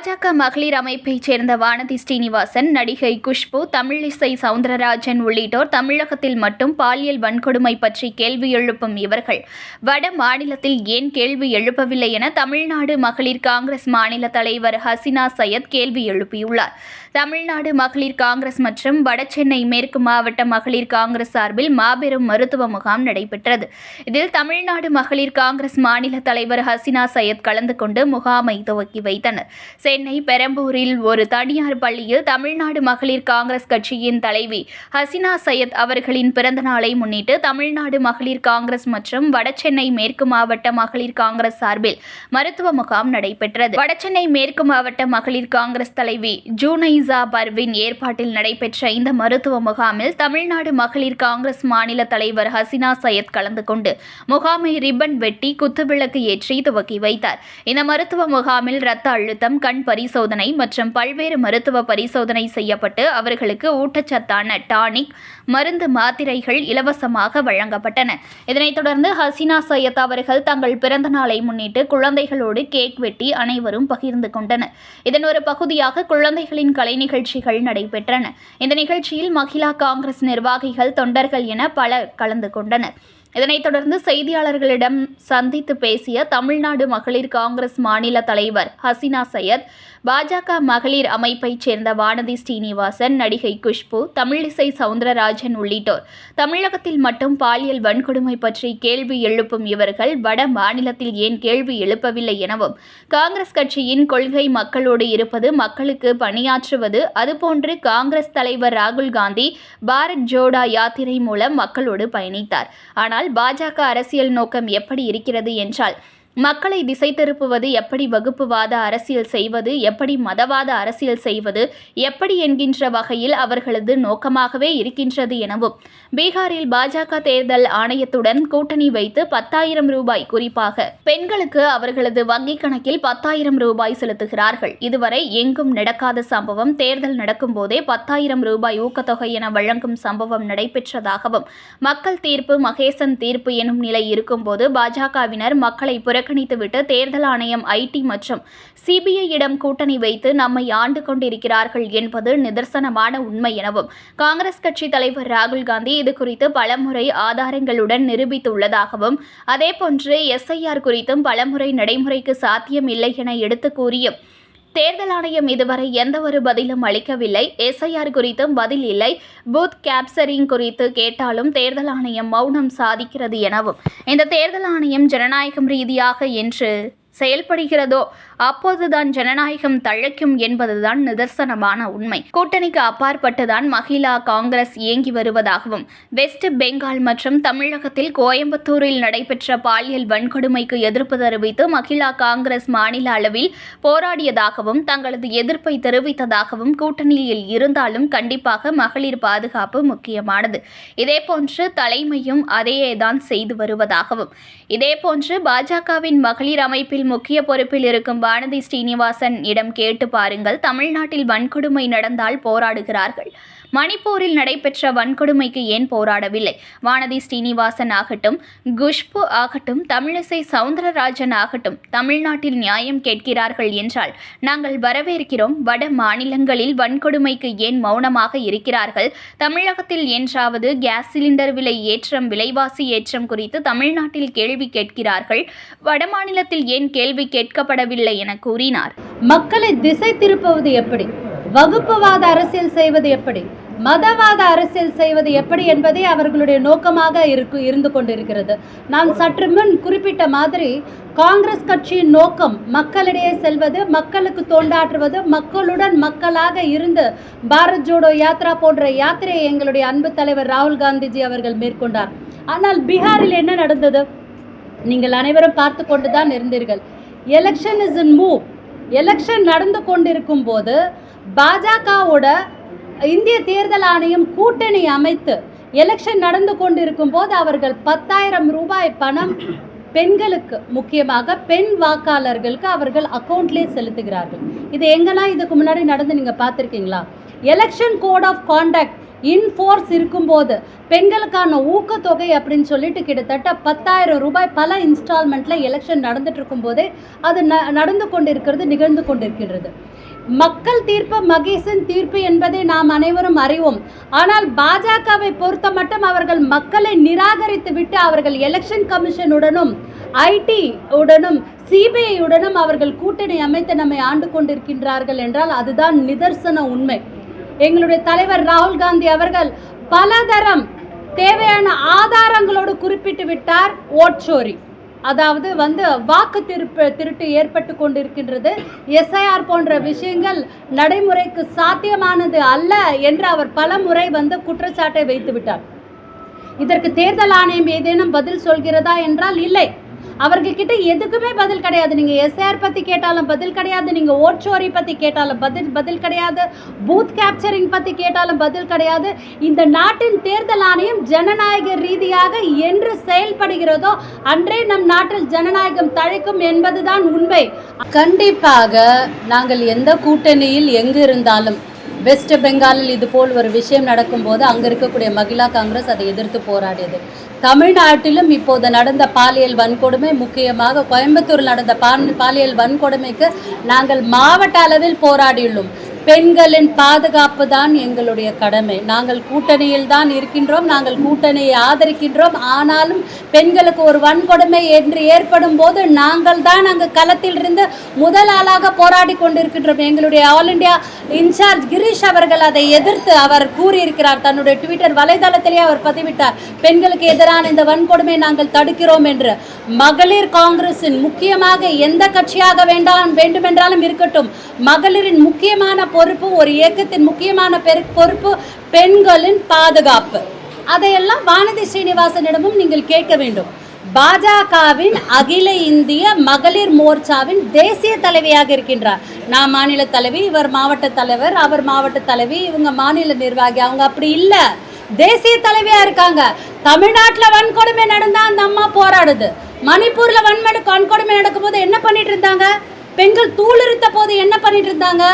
பாஜக மகளிர் அமைப்பைச் சேர்ந்த வானதி ஸ்ரீனிவாசன் நடிகை குஷ்பு தமிழிசை சவுந்தரராஜன் உள்ளிட்டோர் தமிழகத்தில் மட்டும் பாலியல் வன்கொடுமை பற்றி கேள்வி எழுப்பும் இவர்கள். வட மாநிலத்தில் ஏன் கேள்வி எழுப்பவில்லை என தமிழ்நாடு மகளிர் காங்கிரஸ் மாநில தலைவர் ஹசினா சையத் கேள்வி எழுப்பியுள்ளார். தமிழ்நாடு மகளிர் காங்கிரஸ் மற்றும் வடசென்னை மேற்கு மாவட்ட மகளிர் காங்கிரஸ் சார்பில் மாபெரும் மருத்துவ முகாம் நடைபெற்றது. இதில் தமிழ்நாடு மகளிர் காங்கிரஸ் மாநில தலைவர் ஹசினா சையத் கலந்து கொண்டு முகாமை துவக்கி வைத்தனர். சென்னை பெரம்பூரில் ஒரு தனியார் பள்ளியில் தமிழ்நாடு மகளிர் காங்கிரஸ் கட்சியின் தலைவி ஹசினா சையத் அவர்களின் பிறந்த நாளை முன்னிட்டு தமிழ்நாடு மகளிர் காங்கிரஸ் மற்றும் வடசென்னை மேற்கு மாவட்ட மகளிர் காங்கிரஸ் சார்பில் மருத்துவ முகாம் நடைபெற்றது. வடசென்னை மேற்கு மாவட்ட மகளிர் காங்கிரஸ் தலைவி ஜூனைசா பர்வின் ஏற்பாட்டில் நடைபெற்ற இந்த மருத்துவ முகாமில் தமிழ்நாடு மகளிர் காங்கிரஸ் மாநில தலைவர் ஹசினா சையத் கலந்து கொண்டு முகாமை ரிப்பன் வெட்டி குத்துவிளக்கு ஏற்றி துவக்கி வைத்தார். இந்த மருத்துவ முகாமில் இரத்த அழுத்தம் கண் பரிசோதனை மற்றும் பல்வேறு மருத்துவ பரிசோதனை செய்யப்பட்டு அவர்களுக்கு ஊட்டச்சத்தான டானிக் மருந்து மாத்திரைகள் இலவசமாக வழங்கப்பட்டன. இதனைத் தொடர்ந்து ஹசினா சையத் அவர்கள் தங்கள் பிறந்த நாளை முன்னிட்டு குழந்தைகளோடு கேக் வெட்டி அனைவரும் பகிர்ந்து கொண்டனர். இதன் ஒரு பகுதியாக குழந்தைகளின் கலை நிகழ்ச்சிகள் நடைபெற்றன. இந்த நிகழ்ச்சியில் மகிழா காங்கிரஸ் நிர்வாகிகள் தொண்டர்கள் என பலர் கலந்து கொண்டனர். இதனைத் தொடர்ந்து செய்தியாளர்களிடம் சந்தித்து பேசிய தமிழ்நாடு மகளிர் காங்கிரஸ் மாநில தலைவர் ஹசினா சையத் பாஜக மகளிர் அமைப்பைச் சேர்ந்த வானதி ஸ்ரீனிவாசன் நடிகை குஷ்பு தமிழிசை சவுந்தரராஜன் உள்ளிட்டோர். தமிழகத்தில் மட்டும் பாலியல் வன்கொடுமை பற்றி கேள்வி எழுப்பும் இவர்கள் வட மாநிலத்தில் ஏன் கேள்வி எழுப்பவில்லை எனவும் காங்கிரஸ் கட்சியின் கொள்கை மக்களோடு இருப்பது மக்களுக்கு பணியாற்றுவது அதுபோன்று காங்கிரஸ் தலைவர் ராகுல் காந்தி பாரத் ஜோடா யாத்திரை மூலம் மக்களோடு பயணித்தார். ஆனால் பாஜக அரசியல் நோக்கம் எப்படி இருக்கிறது என்றால் மக்களை திசை திருப்புவது எப்படி வகுப்புவாத அரசியல் செய்வது எப்படி மதவாத அரசியல் செய்வது எப்படி என்கின்ற வகையில் அவர்களது நோக்கமாகவே இருக்கின்றது எனவும் பீகாரில் பாஜக தேர்தல் ஆணையத்துடன் கூட்டணி வைத்து பத்தாயிரம் ரூபாய் குறிப்பாக பெண்களுக்கு அவர்களது வங்கிக் கணக்கில் பத்தாயிரம் ரூபாய் செலுத்துகிறார்கள். இதுவரை எங்கும் நடக்காத சம்பவம் தேர்தல் நடக்கும் போதே பத்தாயிரம் ரூபாய் ஊக்கத்தொகை என வழங்கும் சம்பவம் நடைபெற்றதாகவும் மக்கள் தீர்ப்பு மகேசன் தீர்ப்பு எனும் நிலை இருக்கும்போது பாஜகவினர் மக்களை புறக்கணித்துவிட்டு தேர்தல் ஆணையம் ஐடி மற்றும் சிபிஐயிடம் கூட்டணி வைத்து நம்மை ஆண்டு கொண்டிருக்கிறார்கள் என்பது நிதர்சனமான உண்மை எனவும் காங்கிரஸ் கட்சி தலைவர் ராகுல் காந்தி இது குறித்து பலமுறை ஆதாரங்களுடன் நிரூபித்துள்ளதாகவும் அதேபோன்று எஸ்ஐஆர் குறித்தும் பலமுறை நடைமுறைக்கு சாத்தியமில்லை என எடுத்து கூறியும் தேர்தல் ஆணையம் இதுவரை எந்த ஒரு பதிலும் அளிக்கவில்லை. எஸ்ஐஆர் குறித்தும் பதில் இல்லை. பூத் கேப்சரிங் குறித்து கேட்டாலும் தேர்தல் ஆணையம் மௌனம் சாதிக்கிறது எனவும். இந்த தேர்தல் ஆணையம் ஜனநாயகம் ரீதியாக என்று செயல்படுகிறதோ அப்போதுதான் ஜனநாயகம் தழைக்கும் என்பதுதான் நிதர்சனமான உண்மை. கூட்டணிக்கு அப்பாற்பட்டுதான் மகிழா காங்கிரஸ் இயங்கி வருவதாகவும் வெஸ்ட் பெங்கால் மற்றும் தமிழகத்தில் கோயம்புத்தூரில் நடைபெற்ற பாலியல் வன்கொடுமைக்கு எதிர்ப்பு தெரிவித்து மகிழா காங்கிரஸ் மாநில அளவில் போராடியதாகவும் தங்களது எதிர்ப்பை தெரிவித்ததாகவும் கூட்டணியில் இருந்தாலும் கண்டிப்பாக மகளிர் பாதுகாப்பு முக்கியமானது. இதேபோன்று தலைமையும் அதையேதான் செய்து வருவதாகவும். இதேபோன்று பாஜகவின் மகளிர் அமைப்பில் முக்கிய பொறுப்பில் இருக்கும் வானதி ஸ்ரீனிவாசன் இடம் கேட்டு பாருங்கள். தமிழ்நாட்டில் வன்கொடுமை நடந்தால் போராடுகிறார்கள். மணிப்பூரில் நடைபெற்ற வன்கொடுமைக்கு ஏன் போராடவில்லை? வானதி ஸ்ரீனிவாசன் ஆகட்டும் குஷ்பு ஆகட்டும் தமிழிசை சவுந்தரராஜன் ஆகட்டும் தமிழ்நாட்டில் நியாயம் கேட்கிறார்கள் என்றால் நாங்கள் வரவேற்கிறோம் வட மாநிலங்களில் வன்கொடுமைக்கு ஏன் மௌனமாக இருக்கிறார்கள்? தமிழகத்தில் என்றாவது கேஸ் சிலிண்டர் விலை ஏற்றம் விலைவாசி ஏற்றம் குறித்து தமிழ்நாட்டில் கேள்வி கேட்கிறார்கள். வடமாநிலத்தில் ஏன் கேள்வி கேட்கப்படவில்லை என கூறினார். மக்களை திசை திருப்புவது எப்படி? வகுப்புவாத அரசியல் செய்வது எப்படி? மதவாத அரசியல் செய்வது எப்படி என்பதே அவர்களுடைய நோக்கமாக இருக்கு இருந்து கொண்டிருக்கிறது. நான் சற்று முன் குறிப்பிட்ட மாதிரி காங்கிரஸ் கட்சியின் நோக்கம் மக்களிடையே செல்வது மக்களுக்கு தொண்டாற்றுவது மக்களுடன் மக்களாக இருந்து பாரத் ஜோடோ யாத்ரா போன்ற யாத்திரையை எங்களுடைய அன்பு தலைவர் ராகுல் காந்திஜி அவர்கள் மேற்கொண்டார். ஆனால் பீகாரில் என்ன நடந்தது? நீங்கள் அனைவரும் பார்த்து கொண்டு தான் இருந்தீர்கள். Election is in move election நடந்து கொண்டிருக்கும் போது பாஜகவோட இந்திய தேர்தல் ஆணையம் கூட்டணி அமைத்து எலெக்ஷன் நடந்து கொண்டிருக்கும் போது அவர்கள் பத்தாயிரம் ரூபாய் பணம் பெண்களுக்கு முக்கியமாக பெண் வாக்காளர்களுக்கு அவர்கள் அக்கௌண்ட்லேயே செலுத்துகிறார்கள். இது எங்கெல்லாம் இதுக்கு முன்னாடி நடந்து நீங்கள் பார்த்துருக்கீங்களா? Election code of conduct in force இருக்கும்போது பெண்களுக்கான ஊக்கத்தொகை அப்படின்னு சொல்லிட்டு கிட்டத்தட்ட பத்தாயிரம் ரூபாய் பல இன்ஸ்டால்மெண்ட்டில் எலெக்ஷன் நடந்துட்டு இருக்கும்போதே அது ந நடந்து கொண்டிருக்கிறது நிகழ்ந்து கொண்டிருக்கின்றது. மக்கள் தீர்ப்பு மகேசன் தீர்ப்பு என்பதை நாம் அனைவரும் அறிவோம். ஆனால் பாஜகவை பொறுத்த மட்டும் அவர்கள் மக்களை நிராகரித்து விட்டு அவர்கள் எலெக்ஷன் கமிஷனுடனும் ஐடி உடனும் சிபிஐ உடனும் அவர்கள் கூட்டணி அமைத்து நம்மை ஆண்டு கொண்டிருக்கின்றார்கள் என்றால் அதுதான் நிதர்சன உண்மை. எங்களுடைய தலைவர் ராகுல் காந்தி அவர்கள் பலதரம் தேவையான ஆதாரங்களோடு குறிப்பிட்டு விட்டார் ஓட்சோரி அதாவது வந்து வாக்கு திருப்பு திருட்டு ஏற்பட்டு கொண்டிருக்கின்றது. எஸ்ஐஆர் போன்ற விஷயங்கள் நடைமுறைக்கு சாத்தியமானது அல்ல என்று அவர் பல முறை வந்து குற்றச்சாட்டை வைத்துவிட்டார். இதற்கு தேர்தல் ஆணையம் ஏதேனும் பதில் சொல்கிறதா என்றால் இல்லை. அவர்கள்கிட்ட எதுக்குமே பதில் கிடையாது. நீங்கள் எஸ்ஆர் பற்றி கேட்டாலும் பதில் கிடையாது. நீங்கள் ஓட்சோரி பற்றி கேட்டாலும் பதில் பதில் கிடையாது. பூத் கேப்சரிங் பற்றி கேட்டாலும் பதில் கிடையாது. இந்த நாட்டின் தேர்தல் ஆணையம் ஜனநாயக ரீதியாக என்று செயல்படுகிறதோ அன்றே நம் நாட்டில் ஜனநாயகம் தழைக்கும் என்பதுதான் உண்மை. கண்டிப்பாக நாங்கள் எந்த கூட்டணியில் எங்கு இருந்தாலும் வெஸ்ட் பெங்காலில் இது போல் ஒரு விஷயம் நடக்கும்போது அங்கே இருக்கக்கூடிய மகிழா காங்கிரஸ் அதை எதிர்த்து போராடியது. தமிழ்நாட்டிலும் இப்போது நடந்த பாலியல் வன்கொடுமை முக்கியமாக கோயம்புத்தூரில் நடந்த பாலியல் வன்கொடுமைக்கு நாங்கள் மாவட்ட அளவில் போராடியுள்ளோம். பெண்களின் பாதுகாப்பு தான் எங்களுடைய கடமை. நாங்கள் கூட்டணியில் தான் இருக்கின்றோம் நாங்கள் கூட்டணியை ஆதரிக்கின்றோம். ஆனாலும் பெண்களுக்கு ஒரு வன்கொடுமை என்று ஏற்படும் போது நாங்கள் தான் அங்கு களத்தில் இருந்து முதல் ஆளாக போராடி கொண்டிருக்கின்றோம். எங்களுடைய ஆல் இந்தியா இன்சார்ஜ் கிரீஷ் அவர்கள் அதை எதிர்த்து அவர் கூறியிருக்கிறார். தன்னுடைய ட்விட்டர் வலைதளத்திலே அவர் பதிவிட்டார். பெண்களுக்கு எதிரான இந்த வன்கொடுமை நாங்கள் தடுக்கிறோம் என்று. மகளிர் காங்கிரஸின் முக்கியமாக எந்த கட்சியாக வேண்டாம் வேண்டுமென்றாலும் இருக்கட்டும். மகளிரின் முக்கியமான பொறுப்பு ஒரு இயக்கத்தின் முக்கியமான பெரு பொறுப்பு பெண்களின் பாதுகாப்பு. அதையெல்லாம் வானதி ஸ்ரீனிவாசனிடமும் நீங்கள் கேட்க வேண்டும். பாஜகவின் அகில இந்திய மகளிர் மோர்ச்சாவின் தேசிய தலைவியாக இருக்கின்றார். நான் மாநில தலைவி இவர் மாவட்ட தலைவர் அவர் மாவட்ட தலைவி இவங்க மாநில நிர்வாகி. அவங்க அப்படி இல்லை. தேசிய தலைவியா இருக்காங்க. தமிழ்நாட்டில் வன்கொடுமை நடந்தா அந்த அம்மா போராடுது. மணிப்பூர்ல வன்மடு வன்கொடுமை நடக்கும்போது என்ன பண்ணிட்டு இருந்தாங்க? பெண்கள் தூளிருத்த போது என்ன பண்ணிட்டு இருந்தாங்க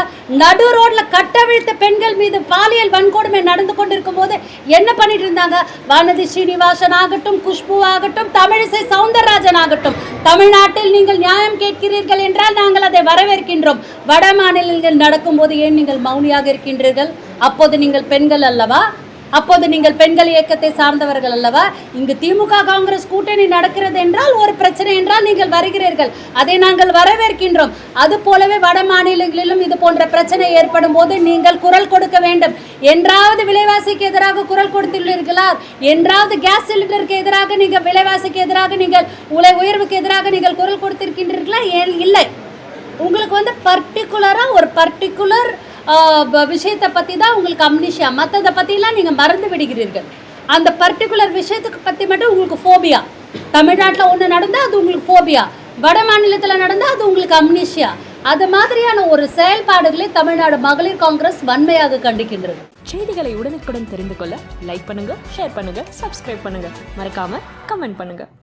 நடு ரோட்ல கட்டவிழ்த்த பெண்கள் மீது பாலியல் வன்கொடுமை நடந்து கொண்டிருக்கும் போது என்ன பண்ணிட்டு இருந்தாங்க வானதி ஸ்ரீனிவாசன் ஆகட்டும் குஷ்பு ஆகட்டும் தமிழிசை சவுந்தரராஜன் ஆகட்டும் தமிழ்நாட்டில் நீங்கள் நியாயம் கேட்கிறீர்கள் என்றால் நாங்கள் அதை வரவேற்கின்றோம். வட மாநிலங்கள் நடக்கும்போது ஏன் நீங்கள் மௌனியாக இருக்கின்றீர்கள்? அப்போது நீங்கள் பெண்கள் அல்லவா? அப்போது நீங்கள் பெண்கள் இயக்கத்தை சார்ந்தவர்கள் அல்லவா? இங்கு திமுக காங்கிரஸ் கூட்டணி நடக்கிறது என்றால் ஒரு பிரச்சனை என்றால் நீங்கள் வருகிறீர்கள். அதை நாங்கள் வரவேற்கின்றோம். அது போலவே வட மாநிலங்களிலும் இது போன்ற பிரச்சனை ஏற்படும் போது நீங்கள் குரல் கொடுக்க வேண்டும். என்றாவது விலைவாசிக்கு எதிராக குரல் கொடுத்துள்ளீர்களா? என்றாவது கேஸ் சிலிண்டருக்கு எதிராக நீங்கள் விலைவாசிக்கு எதிராக நீங்கள் உலை உயர்வுக்கு எதிராக நீங்கள் குரல் கொடுத்திருக்கின்றீர்களா? ஏன்? இல்லை. உங்களுக்கு வந்து பர்டிகுலராக ஒரு பர்டிகுலர் விஷயத்தை பற்றி தான் உங்களுக்கு அம்னிஷியா மற்றதை பற்றிலாம் நீங்கள் மறந்து விடுகிறீர்கள். அந்த பர்டிகுலர் விஷயத்துக்கு பற்றி மட்டும் உங்களுக்கு ஃபோபியா தமிழ்நாட்டில் ஒன்று நடந்தால் அது உங்களுக்கு ஃபோபியா வட மாநிலத்தில் நடந்தால் அது உங்களுக்கு அம்னிஷியா அது மாதிரியான ஒரு செயல்பாடுகளை தமிழ்நாடு மகளிர் காங்கிரஸ் வன்மையாக கண்டிக்கின்றது. செய்திகளை உடனுக்குடன் தெரிந்து கொள்ள லைக் பண்ணுங்க ஷேர் பண்ணுங்க சப்ஸ்கிரைப் பண்ணுங்க. மறக்காம கமெண்ட் பண்ணுங்க.